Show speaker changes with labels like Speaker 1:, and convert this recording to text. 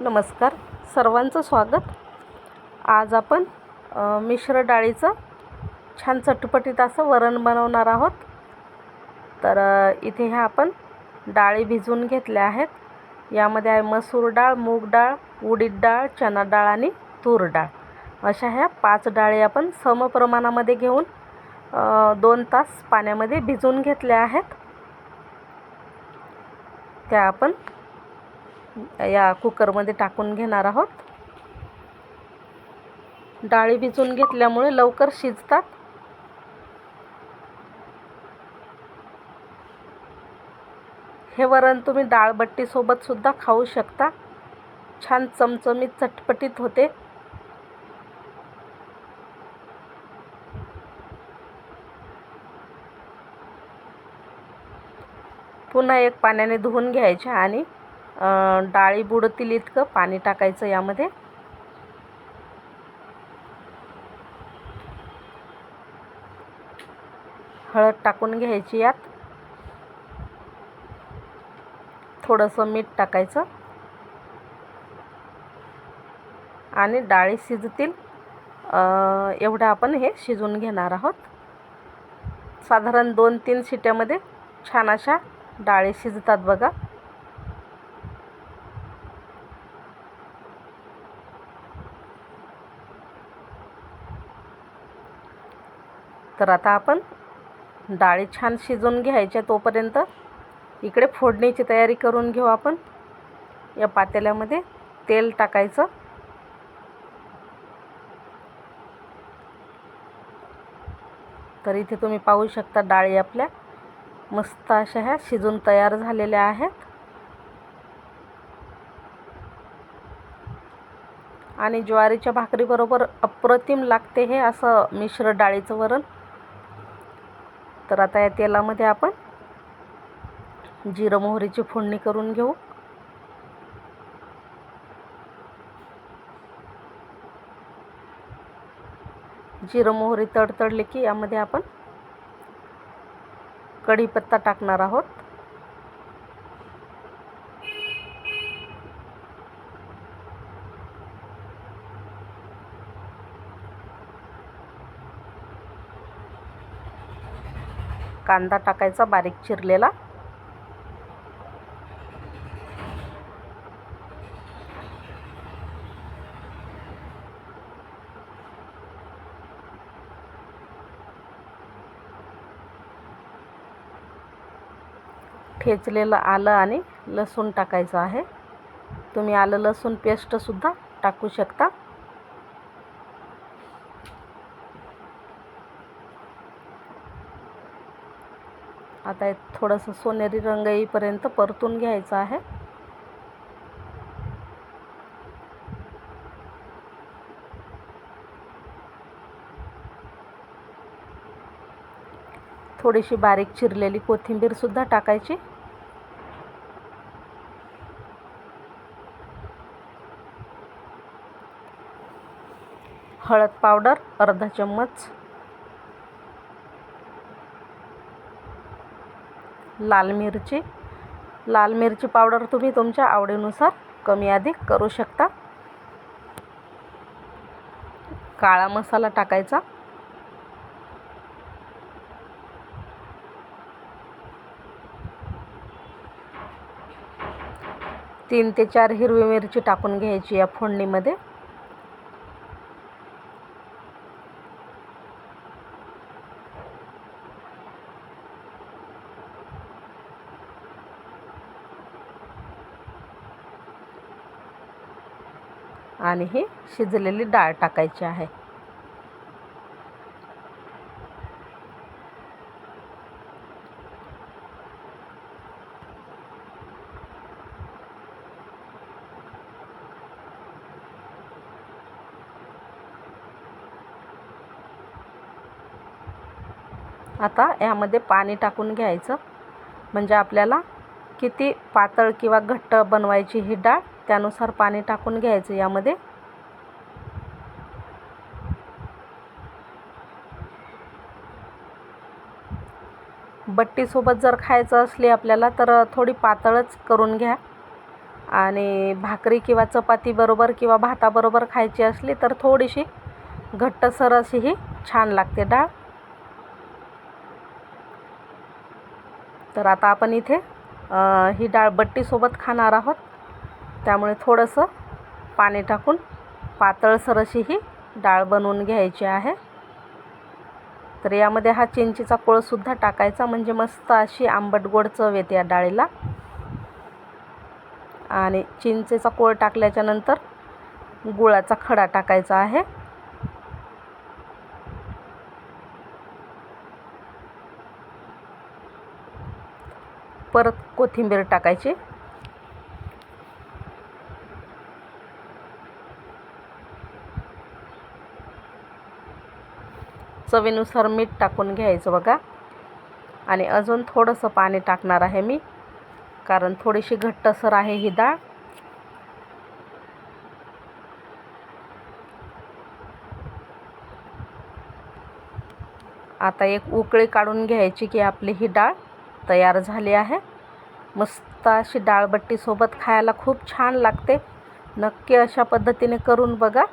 Speaker 1: नमस्कार सर्वांचं स्वागत. आज आपण मिश्र डाळीचं छान चटपटीत असं वरण बनवणार आहोत. तर इथे ह्या आपण डाळी भिजवून घेतल्या आहेत. यामध्ये आहे मसूर डाळ मूग डाळ उडीद डाळ चना डाळ आणि तूर डाळ. अशा ह्या पाच डाळी आपण समप्रमाणामध्ये घेऊन दोन तास पाण्यामध्ये भिजवून घेतल्या आहेत. त्या आपण या कुकरमध्ये टाकून घेणार आहोत. डाळी भिजवून घेतल्यामुळे लवकर शिजतात. हे वरण तुम्ही डाळबट्टीसोबत सुद्धा खाऊ शकता. छान चमचमीत चटपटीत होते. पुन्हा एक पाण्याने धुवून घ्यायचे आणि डाळी बुडतील इतकं पाणी टाकायचं यामध्ये. हळद टाकून घ्यायची यात. थोडंसं मीठ टाकायचं. आणि डाळी शिजतील. एवढं आपण हे शिजवून घेणार आहोत. साधारण दोन तीन शिट्यामध्ये छान अशा डाळी शिजतात बघा. तर आता आपण डाळी छान शिजवून घ्यायच्या तोपर्यंत. इकडे फोडणीची तयारी करून घेऊ आपण. या पातेल्यामध्ये तेल टाकायचं. तर इथे तुम्ही पाहू शकता डाळी आपल्या मस्त अशा ह्या शिजून तयार झालेल्या आहेत. आणि ज्वारीच्या भाकरीबरोबर अप्रतिम लागते हे असं मिश्र डाळीचं वरण. तर आता या तेलामध्ये आपण जिरं मोहरीची फोडणी करून घेऊ. जिरं मोहरी तडतडली की यामध्ये आपण कढीपत्ता टाकणार आहोत. कांदा टाकायचा बारीक चिरलेला. ठेचलेलं आलं आणि लसूण टाकायचं आहे. तुम्ही आलं लसूण पेस्टसुद्धा टाकू शकता. आता थोडंसं सोनेरी रंग येईपर्यंत परतून घ्यायचं आहे. थोडीशी बारीक चिरलेली कोथिंबीरसुद्धा टाकायची. हळद पावडर अर्धा चम्मच. लाल मिरची. लाल मिरची पावडर तुम्ही तुमच्या आवडीनुसार कमी अधिक करू शकता. काळा मसाला टाकायचा. तीन ते चार हिरवी मिरची टाकून घ्यायची या फोडणीमध्ये. आणि ही शिजलेली डाळ टाकायची आहे. आता यामध्ये पाणी टाकून घ्यायचं. म्हणजे आपल्याला किती पातळ किंवा घट्ट बनवायची ही डाळ त्यानुसार पाणी टाकून घ्यायचं यामध्ये. बट्टीसोबत जर खायचं असली आपल्याला तर थोडी पातळच करून घ्या. आणि भाकरी किंवा चपातीबरोबर किंवा भाताबरोबर खायची असली तर थोडीशी घट्टसर अशी ही छान लागते डाळ. तर आता आपण इथे ही डाळ बट्टीसोबत खाणार आहोत. त्यामुळे थोडंसं पाणी टाकून पातळसर अशी ही डाळ बनवून घ्यायची आहे. तर यामध्ये हा चिंचेचा कोळसुद्धा टाकायचा म्हणजे मस्त अशी आंबट गोड चव येते या डाळीला. आणि चिंचेचा कोळ टाकल्याच्या नंतर गुळाचा खडा टाकायचा आहे. परत कोथिंबीर टाकायची. चवीनुसार मीठ टाकून घ्यायचं बघा. आणि अजून थोडंसं पाणी टाकणार आहे मी कारण थोडीशी घट्टसर आहे ही डाळ. आता एक उकळी काढून घ्यायची की आपली ही डाळ तयार झाली आहे. मस्त अशी डाळबट्टीसोबत खायला खूप छान लागते. नक्की अशा पद्धतीने करून बघा.